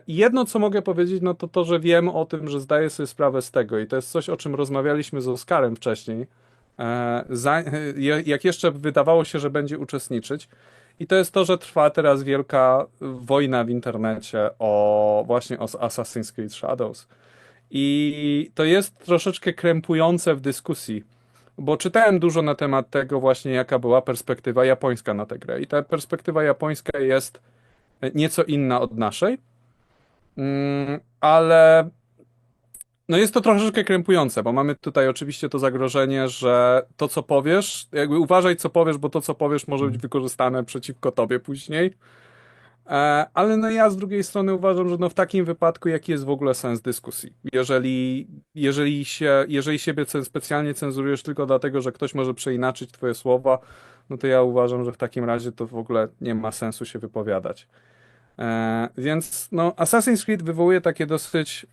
E, jedno, co mogę powiedzieć, no to to, że wiem o tym, że zdaję sobie sprawę z tego i to jest coś, o czym rozmawialiśmy z Oskarem wcześniej, e, za, jak jeszcze wydawało się, że będzie uczestniczyć. I to jest to, że trwa teraz wielka wojna w internecie o właśnie o Assassin's Creed Shadows. I to jest troszeczkę krępujące w dyskusji, bo czytałem dużo na temat tego właśnie, jaka była perspektywa japońska na tę grę. I ta perspektywa japońska jest nieco inna od naszej, ale no jest to troszeczkę krępujące, bo mamy tutaj oczywiście to zagrożenie, że to, co powiesz, jakby uważaj, co powiesz, bo to, co powiesz, może być wykorzystane przeciwko tobie później. E, ale no ja z drugiej strony uważam, że no w takim wypadku jaki jest w ogóle sens dyskusji? Jeżeli, jeżeli, się, jeżeli siebie specjalnie cenzurujesz tylko dlatego, że ktoś może przeinaczyć twoje słowa, no to ja uważam, że w takim razie to w ogóle nie ma sensu się wypowiadać. E, więc no, Assassin's Creed wywołuje takie dosyć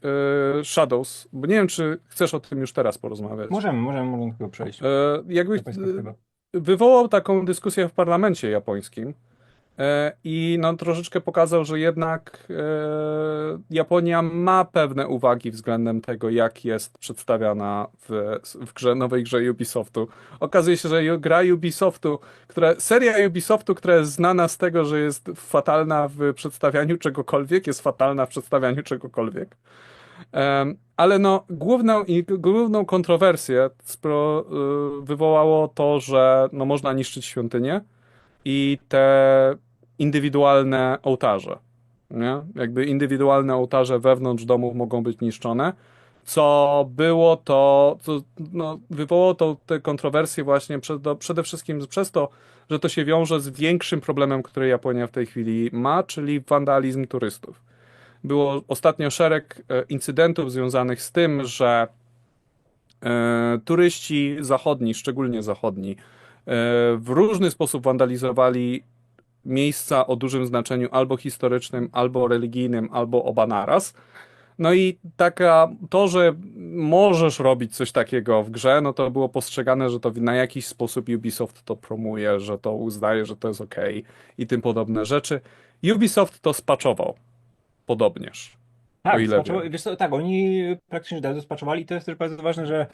e, shadows, bo nie wiem, czy chcesz o tym już teraz porozmawiać. Możemy, możemy, możemy tylko przejść. E, jakby Ta perspektywa. wywołał taką dyskusję w parlamencie japońskim e, i no, troszeczkę pokazał, że jednak e, Japonia ma pewne uwagi względem tego, jak jest przedstawiana w, w grze, nowej grze Ubisoftu. Okazuje się, że gra Ubisoftu, która, seria Ubisoftu, która jest znana z tego, że jest fatalna w przedstawianiu czegokolwiek, jest fatalna w przedstawianiu czegokolwiek. Em, ale no, główną, główną kontrowersję wywołało to, że no, można niszczyć świątynie i te indywidualne ołtarze. Nie? Jakby indywidualne ołtarze wewnątrz domów mogą być niszczone. Co było to, co, no, wywołało to te kontrowersje właśnie przed, do, przede wszystkim przez to, że to się wiąże z większym problemem, który Japonia w tej chwili ma, czyli wandalizm turystów było ostatnio szereg e, incydentów związanych z tym, że e, turyści zachodni, szczególnie zachodni, e, w różny sposób wandalizowali miejsca o dużym znaczeniu albo historycznym, albo religijnym, albo oba naraz. No i taka, to, że możesz robić coś takiego w grze, no to było postrzegane, że to na jakiś sposób Ubisoft to promuje, że to uznaje, że to jest ok i tym podobne rzeczy. Ubisoft to spaczował podobnież. Tak, wiesz co, tak, oni praktycznie to spaczowali to jest też bardzo ważne, że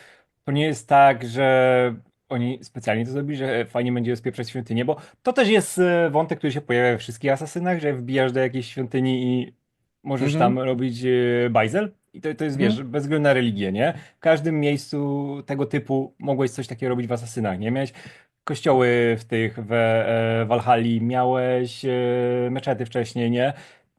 to nie jest tak, że oni specjalnie to zrobili, że fajnie będzie spieprzać świątynię, bo to też jest e, wątek, który się pojawia we wszystkich asasynach, że wbijasz do jakiejś świątyni i możesz Mhm. tam robić e, bajzel. I to, to jest, wiesz, bez względu na religię, nie? W każdym miejscu tego typu mogłeś coś takiego robić w asasynach, nie? Miałeś kościoły w tych, w e, Walhalli, miałeś e, meczety wcześniej, nie?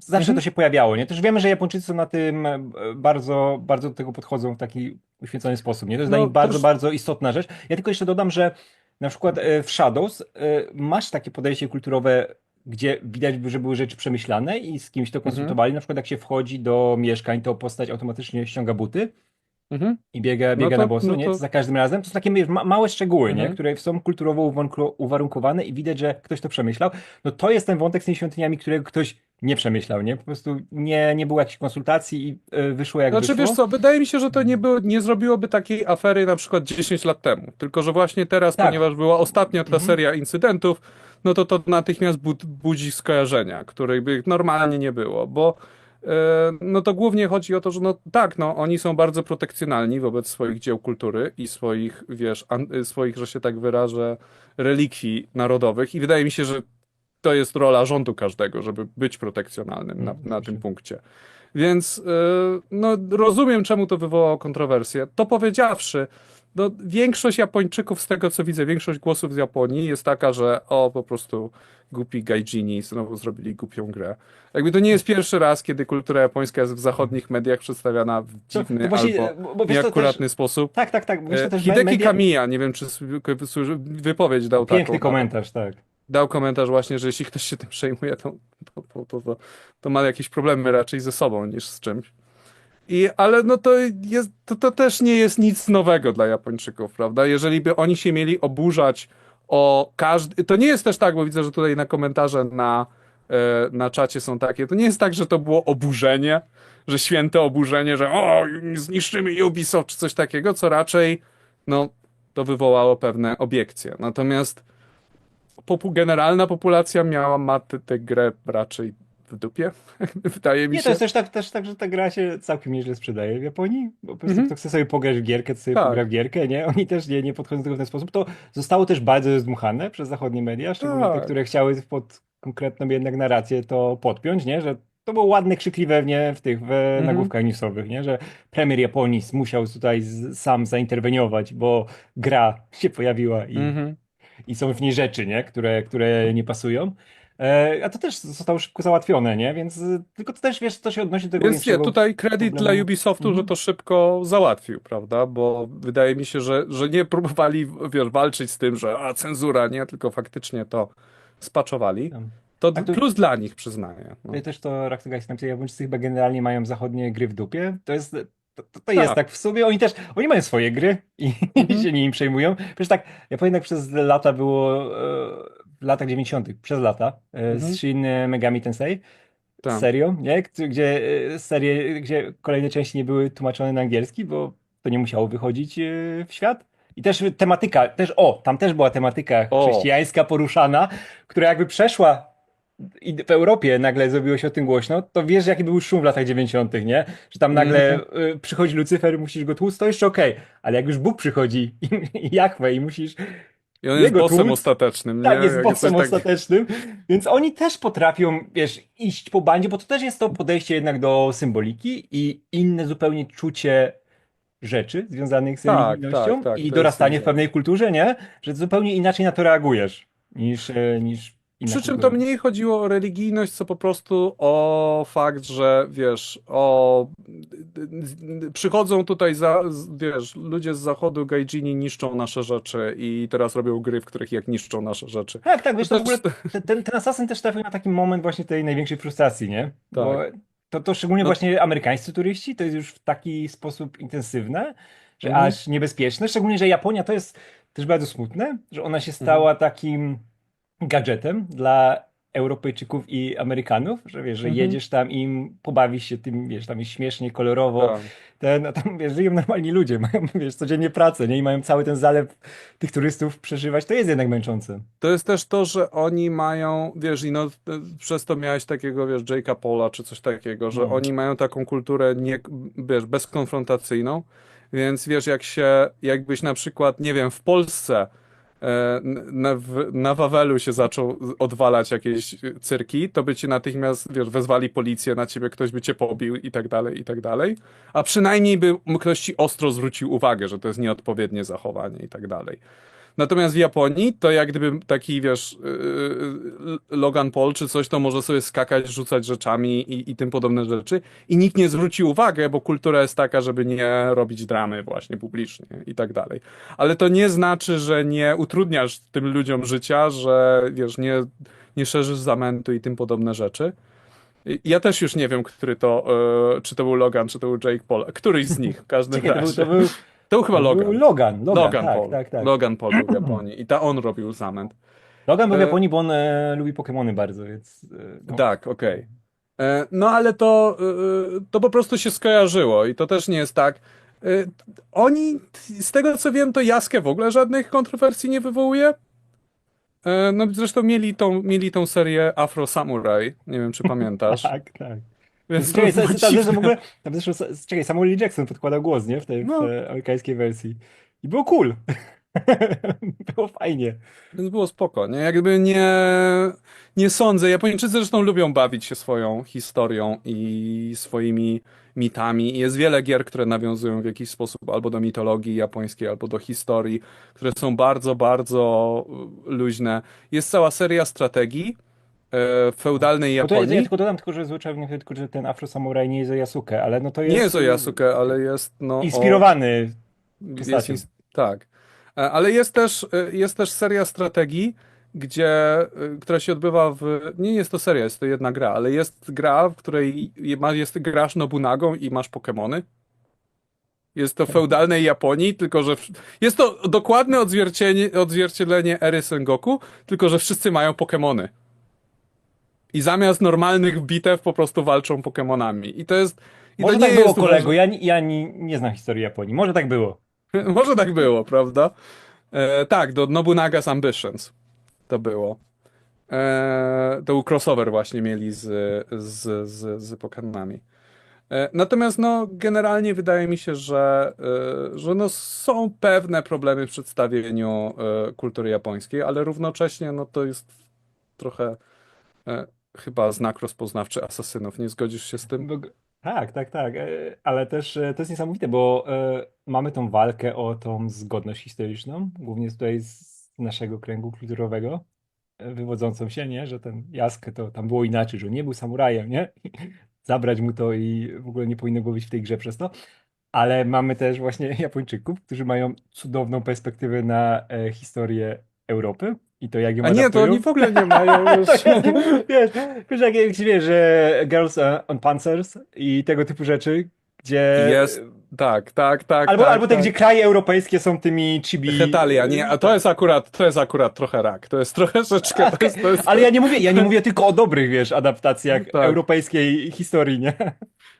Zawsze Mhm. to się pojawiało, nie? Też wiemy, że Japończycy na tym e, bardzo, bardzo do tego podchodzą w taki uświęcony sposób, nie? To jest No, dla nich bardzo, bardzo istotna rzecz. Ja tylko jeszcze dodam, że na przykład e, w Shadows e, masz takie podejście kulturowe, gdzie widać, że były rzeczy przemyślane i z kimś to Mhm. konsultowali. Na przykład jak się wchodzi do mieszkań, to postać automatycznie ściąga buty Mhm. i biega, No biega to- na boso, no nie? to- Za każdym razem. To są takie ma, małe szczegóły, nie? Mhm. Które są kulturowo uwarunkowane i widać, że ktoś to przemyślał. No to jest ten wątek z tymi świątyniami, którego ktoś nie przemyślał, nie? Po prostu nie, nie było jakichś konsultacji i e, wyszło jak Znaczy, wyszło. wiesz co, wydaje mi się, że to nie, było, nie zrobiłoby takiej afery na przykład 10 lat temu. Tylko, że właśnie teraz, Tak. ponieważ była ostatnia ta Mhm. seria incydentów, no to to natychmiast bud, budzi skojarzenia, których by normalnie nie było, bo no to głównie chodzi o to, że no tak, no oni są bardzo protekcjonalni wobec swoich dzieł kultury i swoich, wiesz, an, y, swoich, że się tak wyrażę, relikwii narodowych i wydaje mi się, że to jest rola rządu każdego, żeby być protekcjonalnym na, Mhm, na tym punkcie. Więc y, no, rozumiem, czemu to wywołało kontrowersję. To powiedziawszy, no, większość Japończyków, z tego co widzę, większość głosów z Japonii jest taka, że o, po prostu głupi gaijini znowu zrobili głupią grę. Jakby to nie jest pierwszy raz, kiedy kultura japońska jest w zachodnich mediach przedstawiana w dziwny to właśnie, albo nieakuratny sposób. Tak, tak, tak. E, też Hideki media... Kamiya, nie wiem, czy wypowiedź dał Piękny taką. komentarz, tak. Dał komentarz właśnie, że jeśli ktoś się tym przejmuje, to, to, to, to ma jakieś problemy raczej ze sobą niż z czymś. I, ale no to, jest, to, to też nie jest nic nowego dla Japończyków, prawda? Jeżeli by oni się mieli oburzać o każdy... To nie jest też tak, bo widzę, że tutaj na komentarze na, e, na czacie są takie, to nie jest tak, że to było oburzenie, że święte oburzenie, że o, zniszczymy Ubisoft czy coś takiego, co raczej no, to wywołało pewne obiekcje. Natomiast popu generalna populacja miała ma tę tę grę raczej w w dupie. Wydaje mi Nie, się. to jest też tak, też tak, że ta gra się całkiem nieźle sprzedaje w Japonii. Bo po prostu Mhm. kto chce sobie pograć w gierkę, to sobie Tak. pogra w gierkę, nie? Oni też nie, nie podchodzą do tego w ten sposób. To zostało też bardzo zdmuchane przez zachodnie media, szczególnie te, Tak. które chciały pod konkretną jednak narrację to podpiąć, nie? Że to było ładne, krzykliwe nie? w tych w Mhm. nagłówkach newsowych, nie? Że premier Japonii musiał tutaj z, sam zainterweniować, bo gra się pojawiła i, Mhm. i są w niej rzeczy, nie? Które, które nie pasują. E, a to też zostało szybko załatwione, nie? Więc y, tylko to też, wiesz, to się odnosi do tego Więc nie, tutaj kredyt problemu. dla Ubisoftu, Mhm. że to szybko załatwił, prawda? Bo wydaje mi się, że, że nie próbowali wiesz, walczyć z tym, że a cenzura, nie, tylko faktycznie to spaczowali. To plus dla nich, przyznaję. No. Też to Raktogaś napisał, Japończycy chyba generalnie mają zachodnie gry w dupie. To jest, to, to, to jest Tak. tak w sumie. Oni też, oni mają swoje gry i Mhm. się nimi przejmują. Przecież tak, ja pamiętam jak przez lata było, e, w latach 90., przez lata, e, Mhm. z Shin Megami Tensei, Tak. serią, nie? Gdzie- e, serie, gdzie kolejne części nie były tłumaczone na angielski, bo to nie musiało wychodzić e, w świat. I też tematyka, też, o, tam też była tematyka O. chrześcijańska poruszana, która jakby przeszła i w Europie nagle zrobiło się o tym głośno, to wiesz, jaki był szum w latach 90., nie? Że tam nagle y, przychodzi Lucyfer, musisz go tłuc, to jeszcze okej, ale jak już Bóg przychodzi i, i Jachwę i musisz, I on jest bossem ostatecznym, nie? tak, jest Jak bossem tak- ostatecznym, więc oni też potrafią, wiesz, iść po bandzie, bo to też jest to podejście jednak do symboliki i inne zupełnie czucie rzeczy związanych z Tak, religijnością tak, tak, i dorastanie w pewnej kulturze, nie? Że zupełnie inaczej na to reagujesz niż, e, niż Przy czym to mniej chodziło o religijność, co po prostu o fakt, że wiesz, o przychodzą tutaj za, wiesz, ludzie z zachodu, gaijini niszczą nasze rzeczy i teraz robią gry, w których jak niszczą nasze rzeczy. Tak, tak, wiesz, to w ogóle ten, ten, ten Assassin też trafił na taki moment właśnie tej największej frustracji, nie? Tak. Bo to, to szczególnie No- właśnie amerykańscy turyści to jest już w taki sposób intensywne, że Mhm. aż niebezpieczne. Szczególnie, że Japonia to jest też bardzo smutne, że ona się stała Mhm. takim gadżetem dla Europejczyków i Amerykanów, że wiesz, że Mhm. jedziesz tam i pobawisz się tym, wiesz, tam jest śmiesznie, kolorowo, Tak. ten, a tam wiesz, żyją normalni ludzie, mają wiesz, codziennie pracę, nie? I mają cały ten zalew tych turystów przeżywać, to jest jednak męczące. To jest też to, że oni mają, wiesz, i no, przez to miałeś takiego, wiesz, Jake'a Paula czy coś takiego, że No. oni mają taką kulturę, nie, wiesz, bezkonfrontacyjną, więc wiesz, jak się, jakbyś na przykład, nie wiem, w Polsce na, w, na Wawelu się zaczął odwalać jakieś cyrki, to by ci natychmiast, wiesz, wezwali policję na ciebie, ktoś by cię pobił i tak dalej, i tak dalej, a przynajmniej by ktoś ci ostro zwrócił uwagę, że to jest nieodpowiednie zachowanie i tak dalej. Natomiast w Japonii to jak gdyby taki, wiesz, yy, Logan Paul czy coś, to może sobie skakać, rzucać rzeczami i, i tym podobne rzeczy. I nikt nie zwróci uwagę, bo kultura jest taka, żeby nie robić dramy właśnie publicznie i tak dalej. Ale to nie znaczy, że nie utrudniasz tym ludziom życia, że wiesz, nie, nie szerzysz zamętu i tym podobne rzeczy. Ja też już nie wiem, który to, yy, czy to był Logan, czy to był Jake Paul. Któryś z nich w każdym był, razie. to był, To był to był Logan. Logan, Logan, Logan tak, Paul. tak, tak. Logan Paul był w Japonii i ta on robił zamęt. Logan był w E, Japonii, bo on e, lubi Pokemony bardzo, więc... E, no. Tak, okej. E, No ale to, y, to po prostu się skojarzyło i to też nie jest tak. Oni, z tego co wiem, to Jaskę w ogóle żadnych kontrowersji nie wywołuje. E, No zresztą mieli tą, mieli tą serię Afro Samurai, nie wiem czy pamiętasz. Tak, tak. Więc Czekaj, to zresztą w ogóle, tam zresztą, czekaj, Samuel L. Jackson podkładał głos, nie? W tej w No. amerykańskiej wersji. I było cool. było fajnie. Więc było spoko, nie? Jakby nie, nie sądzę. Japończycy zresztą lubią bawić się swoją historią i swoimi mitami. I jest wiele gier, które nawiązują w jakiś sposób albo do mitologii japońskiej, albo do historii, które są bardzo, bardzo luźne. Jest cała seria strategii feudalnej Bo to, ja Japonii. tylko dodam tylko, że zwyczajnie tylko, że ten Afro Samurai nie jest o Yasuke, ale no to jest... Nie jest o Yasuke, ale jest no, o... Inspirowany Jest, postacią. ins- tak. E, Ale jest też, e, jest też seria strategii, gdzie, e, która się odbywa w. Nie jest to seria, jest to jedna gra, ale jest gra, w której jest, grasz Nobunagą i masz Pokemony. Jest to feudalnej Japonii, tylko że. Jest to dokładne odzwierciedlenie, odzwierciedlenie ery Sengoku, tylko że wszyscy mają Pokemony. I zamiast normalnych bitew po prostu walczą Pokemonami. I to jest. I Może to nie tak było, kolego, ja, nie- ja nie, nie znam historii Japonii. Może tak było. Może tak było, prawda? E, tak, do Nobunaga's Ambitions to było. E, to był crossover właśnie mieli z, z, z, z Pokemonami. E, Natomiast no, generalnie wydaje mi się, że, e, że no, są pewne problemy w przedstawieniu e, kultury japońskiej, ale równocześnie no, to jest trochę chyba znak rozpoznawczy asasynów. Nie zgodzisz się z tym? Tak, tak, tak. E, Ale też e, to jest niesamowite, bo e, mamy tą walkę o tą zgodność historyczną, głównie tutaj z naszego kręgu kulturowego, wywodzącą się, nie, że ten Jask to tam było inaczej, że nie był samurajem, nie? Zabrać mu to i w ogóle nie powinno go być w tej grze przez to. Ale mamy też właśnie Japończyków, którzy mają cudowną perspektywę na historię Europy i to jak ją A nie, to oni w ogóle nie mają już. Wiesz, wiesz, jak, jak się wie, że Girls on Panzers i tego typu rzeczy, gdzie... Jest, tak, tak, tak. Albo, tak, albo te, tak. gdzie kraje europejskie są tymi chibi... Hetalia, nie, a to jest akurat, to jest akurat trochę rak. To jest troszeczkę, to jest, to jest, Ale ja nie mówię, ja nie mówię tylko o dobrych, wiesz, adaptacjach Tak. europejskiej historii, nie?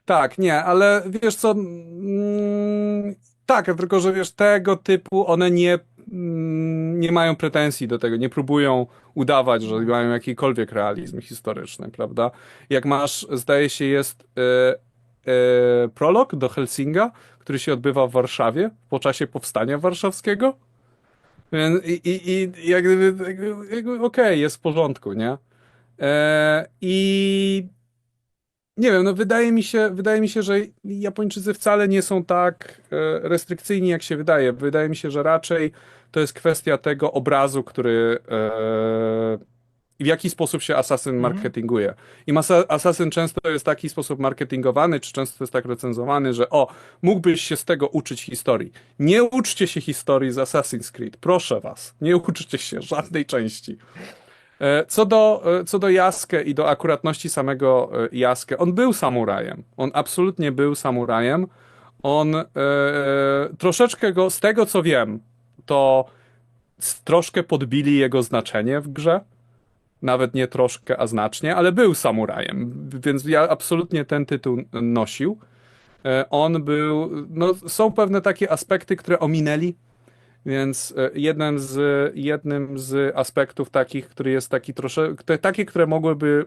Tak, nie, ale wiesz co, mm, tak, tylko że wiesz, tego typu one nie, mm, nie mają pretensji do tego, nie próbują udawać, że mają jakikolwiek realizm historyczny, prawda? Jak masz, zdaje się, jest e, e, prolog do Helsinga, który się odbywa w Warszawie po czasie powstania warszawskiego. I, i, i jak gdyby, okej, jest w porządku, nie? E, I nie wiem, no wydaje mi się, wydaje mi się, że Japończycy wcale nie są tak e, restrykcyjni, jak się wydaje. Wydaje mi się, że raczej to jest kwestia tego obrazu, który e, w jaki sposób się asasyn Mhm. marketinguje. I masa, asasyn często jest w taki sposób marketingowany, czy często jest tak recenzowany, że o, mógłbyś się z tego uczyć historii. Nie uczcie się historii z Assassin's Creed, proszę was. Nie uczcie się żadnej części. E, Co do, e, co do Jaskę i do akuratności samego e, Jaskę, on był samurajem. On absolutnie był samurajem. On e, troszeczkę go, z tego co wiem, to troszkę podbili jego znaczenie w grze. Nawet nie troszkę, a znacznie, ale był samurajem, więc ja absolutnie ten tytuł nosił. On był, no są pewne takie aspekty, które ominęli, więc e, jednym z, jednym z aspektów takich, który jest taki troszeczkę, takie, które mogłyby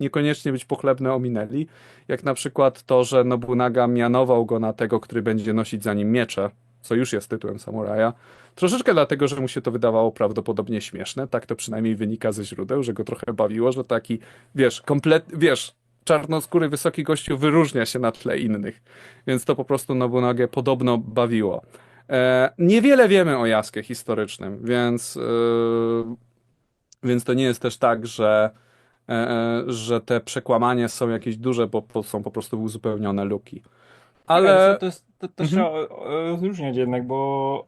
niekoniecznie być pochlebne, ominęli, jak na przykład to, że Nobunaga mianował go na tego, który będzie nosić za nim miecze, co już jest tytułem samuraja. Troszeczkę dlatego, że mu się to wydawało prawdopodobnie śmieszne, tak to przynajmniej wynika ze źródeł, że go trochę bawiło, że taki, wiesz, komplet, wiesz, czarnoskóry wysoki gościu wyróżnia się na tle innych, więc to po prostu Nobunagę podobno bawiło. E, niewiele wiemy o Jaskę historycznym, więc, e, więc to nie jest też tak, że, e, że te przekłamania są jakieś duże, bo są po prostu uzupełnione luki. Ale To, jest- to, to Mhm. trzeba e, rozróżniać jednak, bo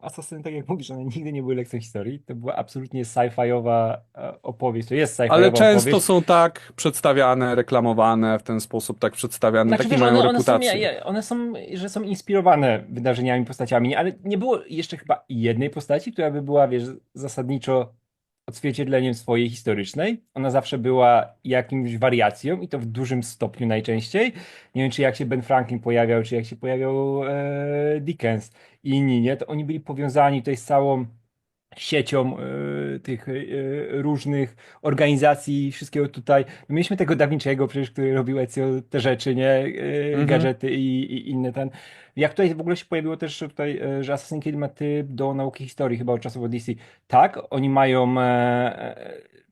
Asasyny, tak jak mówisz, one nigdy nie były lekcją historii. To była absolutnie sci-fiowa e, opowieść. To jest sci-fiowa Ale często opowieść. są tak przedstawiane, reklamowane w ten sposób, tak przedstawiane, Znaczy, takie wiesz, mają one, one, są, reputację. ja- one są, że są inspirowane wydarzeniami, postaciami, ale nie było jeszcze chyba jednej postaci, która by była, wiesz, zasadniczo odzwierciedleniem swojej historycznej. Ona zawsze była jakimś wariacją i to w dużym stopniu najczęściej. Nie wiem, czy jak się Ben Franklin pojawiał, czy jak się pojawiał e, Dickens i inni, nie? To oni byli powiązani tutaj z całą siecią e, tych e, różnych organizacji, wszystkiego tutaj. No mieliśmy tego Da Vinci'ego przecież, który robił Ezio te rzeczy, nie? E, Mhm. Gadżety i, i inne ten. Jak tutaj w ogóle się pojawiło też tutaj, że Assassin's Creed ma typ do nauki historii chyba od czasów Odyssey. Tak, oni mają e,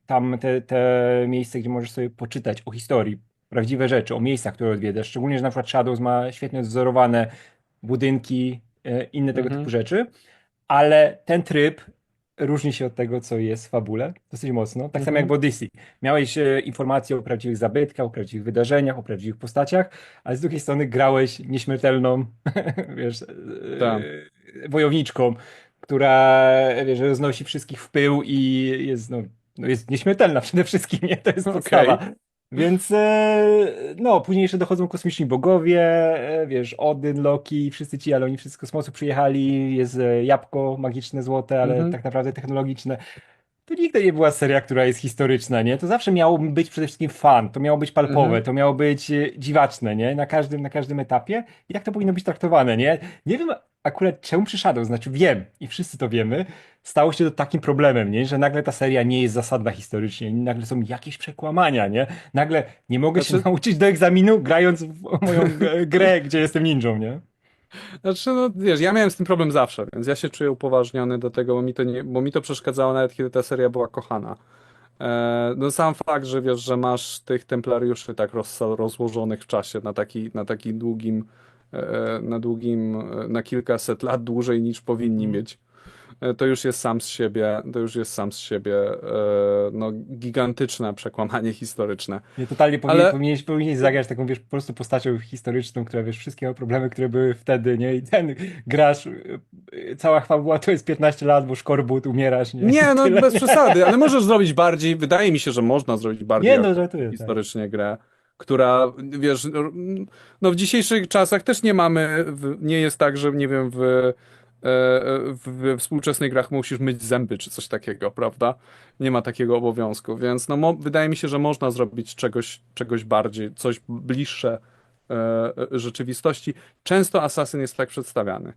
tam te, te miejsce, gdzie możesz sobie poczytać o historii, prawdziwe rzeczy, o miejscach, które odwiedzasz. Szczególnie, że na przykład Shadows ma świetnie wzorowane budynki, e, inne tego Mhm. typu rzeczy, ale ten tryb różni się od tego, co jest w fabule, dosyć mocno. Tak samo Mhm. jak w Odyssey. Miałeś e, informacje o prawdziwych zabytkach, o prawdziwych wydarzeniach, o prawdziwych postaciach, ale z drugiej strony grałeś nieśmiertelną, wiesz, e, Tak. wojowniczką, która, wiesz, roznosi wszystkich w pył i jest, no, no jest nieśmiertelna przede wszystkim, nie? To jest Okej. podstawa. Więc e, no, później jeszcze dochodzą kosmiczni bogowie, e, wiesz, Odyn, Loki, wszyscy ci, ale oni wszyscy z kosmosu przyjechali, jest e, jabłko magiczne, złote, ale Mhm. tak naprawdę technologiczne. To nigdy nie była seria, która jest historyczna, nie? To zawsze miało być przede wszystkim fan, to miało być palpowe, Mhm. to miało być e, dziwaczne, nie? Na każdym, na każdym etapie. I tak to powinno być traktowane, nie? Nie wiem akurat czemu przy Shadows, znaczy wiem i wszyscy to wiemy, stało się to takim problemem, nie? Że nagle ta seria nie jest zasadna historycznie, nagle są jakieś przekłamania, nie? Nagle nie mogę się Znaczy- nauczyć do egzaminu, grając w moją g- grę, gdzie jestem ninją, nie? Znaczy, no wiesz, ja miałem z tym problem zawsze, więc ja się czuję upoważniony do tego, bo mi to, nie, bo mi to przeszkadzało nawet kiedy ta seria była kochana. E, no sam fakt, że wiesz, że masz tych templariuszy tak roz, rozłożonych w czasie na taki, na taki długim, e, na długim, e, na kilkaset lat dłużej niż powinni Mhm. mieć, e, to już jest sam z siebie, to już jest sam z siebie e, no, gigantyczne przekłamanie historyczne. Nie, totalnie powinien, Ale- powinieneś, powinieneś zagrać taką, wiesz, po prostu postacią historyczną, która, wiesz, wszystkie problemy, które były wtedy, nie? I ten grasz, y, cała fabuła to jest 15 lat, bo szkorbut, umierasz, nie? Nie, no Tyle. bez przesady, ale możesz zrobić bardziej, wydaje mi się, że można zrobić bardziej Nie, no, żartuję, tak. historycznie grę, która, wiesz, no w dzisiejszych czasach też nie mamy, nie jest tak, że nie wiem, w, e, w, we współczesnych grach musisz myć zęby czy coś takiego, prawda? Nie ma takiego obowiązku, więc no wydaje mi się, że można zrobić czegoś, czegoś bardziej, coś bliższe e, e, rzeczywistości. Często Assassin jest tak przedstawiany.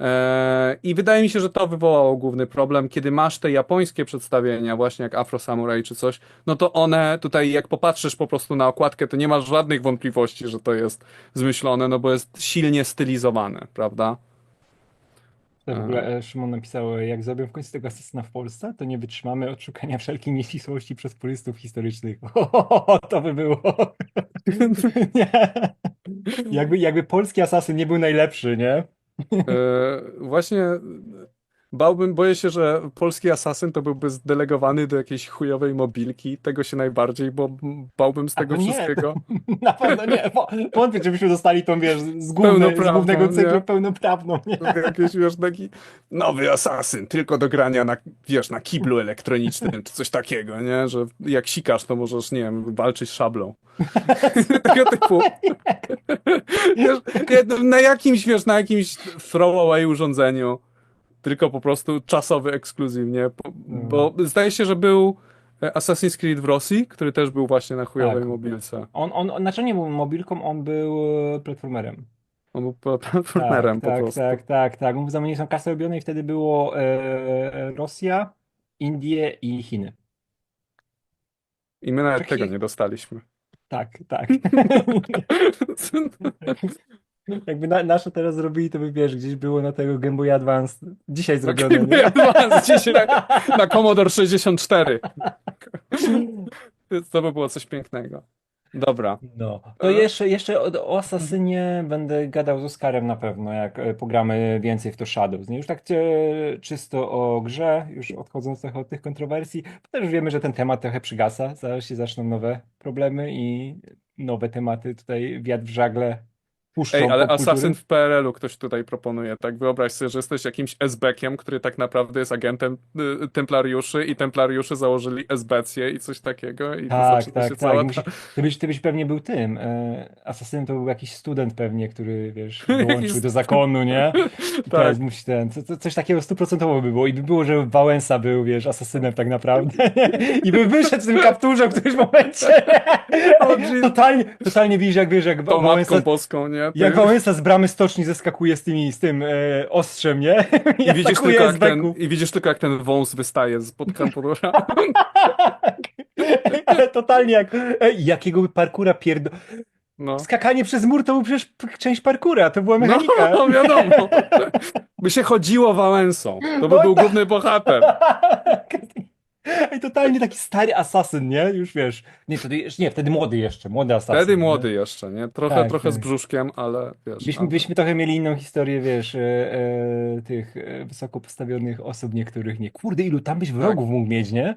E, I wydaje mi się, że to wywołało główny problem, kiedy masz te japońskie przedstawienia, właśnie jak Afro Samurai czy coś, no to one tutaj, jak popatrzysz po prostu na okładkę, to nie masz żadnych wątpliwości, że to jest zmyślone, no bo jest silnie stylizowane, prawda? W ogóle e, Szymon napisał, jak zrobią w końcu tego asesyna w Polsce, to nie wytrzymamy odszukania wszelkich nieścisłości przez turystów historycznych. O, to by było. Nie. Jakby, jakby polski asasyn nie był najlepszy, nie? E, właśnie bałbym, boję się, że polski asasyn to byłby zdelegowany do jakiejś chujowej mobilki, tego się najbardziej, bo bałbym z tego wszystkiego. Na pewno nie. Wątpię, żebyśmy dostali tą, wiesz, z, głównej, z głównego cyklu nie? pełnoprawną, nie? Jakiś, wiesz, taki nowy asasyn, tylko do grania na, wiesz, na kiblu elektronicznym, czy coś takiego, nie? Że jak sikasz, to możesz, nie wiem, walczyć szablą. Tego typu. Wiesz, na jakimś, wiesz, na jakimś throwaway urządzeniu, tylko po prostu czasowy ekskluzywnie, bo, bo zdaje się, że był Assassin's Creed w Rosji, który też był właśnie na chujowej Tak. mobilce. On, on, znaczy nie był mobilką, on był e, platformerem. On był platformerem po tak, prostu. tak, tak, tak. Mów za mnie są kasy robione i wtedy było e, e, Rosja, Indie i Chiny. I my nawet Taki- tego nie dostaliśmy. Tak, tak. Jakby na, nasze teraz zrobili, to by wiesz, gdzieś było na tego Game Boy Advance dzisiaj zrobione, Game Boy nie? Advance dzisiaj na, na Commodore 64. Więc to by było coś pięknego. Dobra. No. To jeszcze, jeszcze o, o Asasynie będę gadał z Oskarem na pewno, jak e, pogramy więcej w to Shadows. Nie? Już tak e, czysto o grze, już odchodząc trochę od tych kontrowersji, bo też wiemy, że ten temat trochę przygasa, zaraz się zaczną nowe problemy i nowe tematy tutaj wiatr w żagle puszczą Ej, ale. Assassin w PRL-u ktoś tutaj proponuje, tak? Wyobraź sobie, że jesteś jakimś SB-kiem, który tak naprawdę jest agentem y, templariuszy i templariusze założyli SBC i coś takiego i Tak, tak, się tak. cała ta... ty, byś, ty byś pewnie był tym. E, asasynem to był jakiś student pewnie, który, wiesz, dołączył do zakonu, nie? I Tak. teraz musi ten, co, co, coś takiego stuprocentowo by było. I by było, że Wałęsa był, wiesz, asasynem tak naprawdę. I by wyszedł z tym kapturze w którymś momencie. totalnie, totalnie widzisz, jak wiesz, jak Wałęsa, matką boską, nie? Jak Wałęsa z bramy stoczni zeskakuje z tymi, z tym e, ostrzem, nie? I widzisz, atakuje tylko jak ten. I widzisz tylko, jak ten wąs wystaje spod kaptura. Ale totalnie jak, jakiego parkura pierdo... No. Skakanie przez mur to był przecież część parkura, to była mechanika. No, wiadomo. By się chodziło Wałęsą. To by No był główny bohater. I totalnie taki stary asasyn, nie? Już wiesz. Nie, wtedy, nie, wtedy młody jeszcze, młody asasyn. Wtedy nie? młody jeszcze, nie? Trochę, Tak, trochę z tak. brzuszkiem, ale wiesz. Byśmy, ale- byśmy trochę mieli inną historię, wiesz, e, e, tych e, wysoko postawionych osób niektórych, nie. Kurde, ilu tam byś wrogów mógł mieć, nie?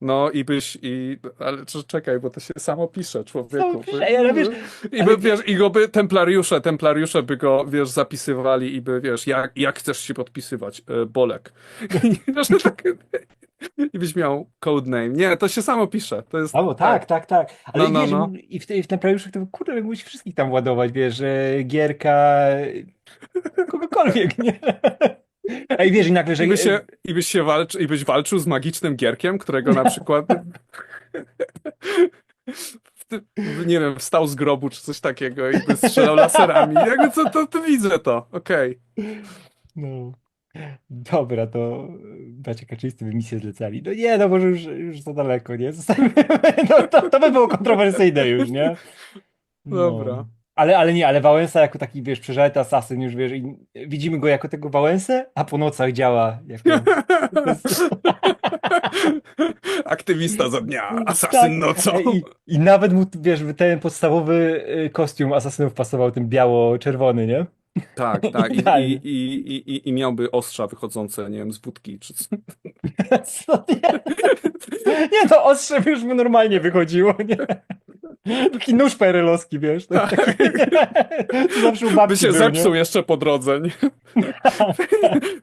No i byś, i, ale cz- czekaj, bo to się samo pisze, człowieku. Samo pisze, ale wiesz, I by, wie- wiesz, i go by templariusze, templariusze by go, wiesz, zapisywali i by, wiesz, jak, jak chcesz się podpisywać? E, Bolek. I, wiesz, tak, I byś miał codename. Nie, to się samo pisze. To jest, Albo tak, tak, tak. Ale No, no, wiesz, no. i w, te, w templariuszach to kurde, mógłbyś wszystkich tam ładować, wiesz, e, Gierka, kogokolwiek, nie? Ej, wiesz, i nagle, że... I, by się, i, byś się walczy, I byś walczył z magicznym gierkiem, którego na przykład nie wiem, wstał z grobu czy coś takiego i by strzelał laserami. Jakby co, to, to widzę to, okej. No. Dobra, to bracia Kaczyńscy by misję zlecali. No nie, no może już, już za daleko, nie? Zostawimy, no, to, to by było kontrowersyjne już, nie? No. Dobra. Ale, ale nie, ale Wałęsa jako taki, wiesz, przeżarty asasyn już, wiesz, i widzimy go jako tego Wałęsę, a po nocach działa jako... Aktywista za dnia, Tak. asasyn nocą. I, I nawet mu, wiesz, ten podstawowy y, kostium asasynów pasował, ten biało-czerwony, nie? Tak, tak. I, Idealnie. i, i, i, i- I miałby ostrza wychodzące, nie wiem, z wódki czy co. Co nie? Nie, to ostrze już mu normalnie wychodziło, nie? Taki nóż perelowski, wiesz? To zawsze u babci By się był, zepsuł nie? jeszcze po drodze. Nie?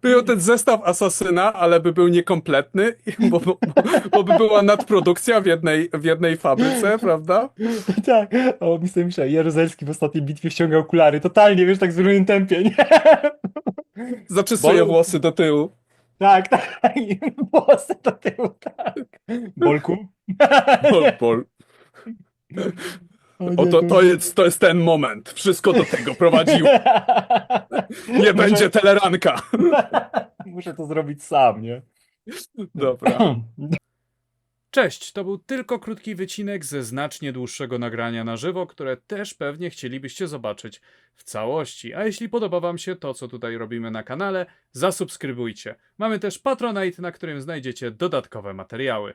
By miał ten zestaw asasyna, ale by był niekompletny, bo, bo, bo by była nadprodukcja w jednej, w jednej fabryce, prawda? Tak, o, mi sobie myślę, Jaruzelski w ostatniej bitwie ściąga okulary, totalnie, wiesz, tak w równym tempie, nie? Zaczesuje Bo- włosy do tyłu. Tak, tak, włosy do tyłu, tak. Bolku? Bol, bol. Oto to jest, to jest ten moment. Wszystko do tego prowadziło. Nie Muszę- będzie teleranka. Muszę to zrobić sam, nie? Dobra. Cześć, to był tylko krótki wycinek ze znacznie dłuższego nagrania na żywo, które też pewnie chcielibyście zobaczyć w całości. A jeśli podoba Wam się to, co tutaj robimy na kanale, zasubskrybujcie. Mamy też Patronite, na którym znajdziecie dodatkowe materiały.